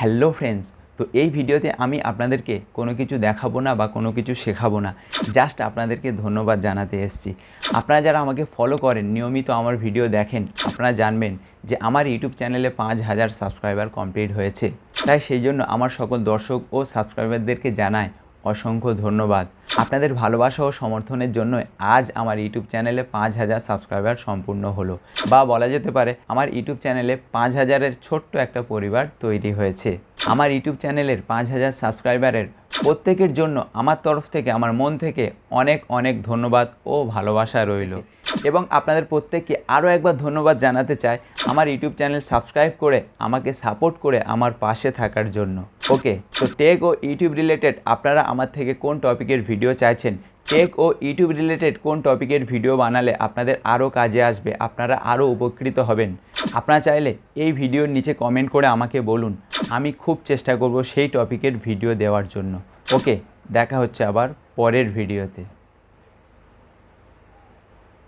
Hello friends, তো এই ভিডিওতে আমি আপনাদেরকে কোনো কিছু দেখাবো না বা কোনো কিছু শেখাবো না। জাস্ট আপনাদেরকে ধন্যবাদ জানাতে এসেছি। আপনারা যারা আমাকে ফলো করেন, নিয়মিত আমার ভিডিও দেখেন, আপনারা জানবেন যে আমার ইউটিউব চ্যানেলে পাঁচ হাজার সাবস্ক্রাইবার কমপ্লিট হয়েছে। তাই সেই জন্য আমার সকল দর্শক ও সাবস্ক্রাইবারদেরকে জানায় অসংখ্য ধন্যবাদ। আপনাদের ভালোবাসা ও সমর্থনের জন্য আজ আমার ইউটিউব চ্যানেলে পাঁচ হাজার সাবস্ক্রাইবার সম্পূর্ণ হলো। বা বলা যেতে পারে, আমার ইউটিউব চ্যানেলে পাঁচ হাজারের ছোট্ট একটা পরিবার তৈরি হয়েছে। আমার ইউটিউব চ্যানেলের পাঁচ হাজার সাবস্ক্রাইবারের প্রত্যেকের জন্য আমার তরফ থেকে, আমার মন থেকে অনেক অনেক ধন্যবাদ ও ভালোবাসা রইল। এবং আপনাদের প্রত্যেককে আরও একবার ধন্যবাদ জানাতে চাই। আমার ইউটিউব চ্যানেল সাবস্ক্রাইব করে আমাকে সাপোর্ট করে আমার পাশে থাকার জন্য। ওকে, তো টেক ও ইউটিউব রিলেটেড আপনারা আমার থেকে কোন টপিকের ভিডিও চাইছেন? টেক ও ইউটিউব রিলেটেড কোন টপিকের ভিডিও বানালে আপনাদের আরও কাজে আসবে? আপনারা আরও উপকৃত হবেন। আপনারা চাইলে এই ভিডিওর নিচে কমেন্ট করে আমাকে বলুন। আমি খুব চেষ্টা করব সেই টপিকের ভিডিও দেওয়ার জন্য। ওকে, দেখা হচ্ছে আবার পরের ভিডিওতে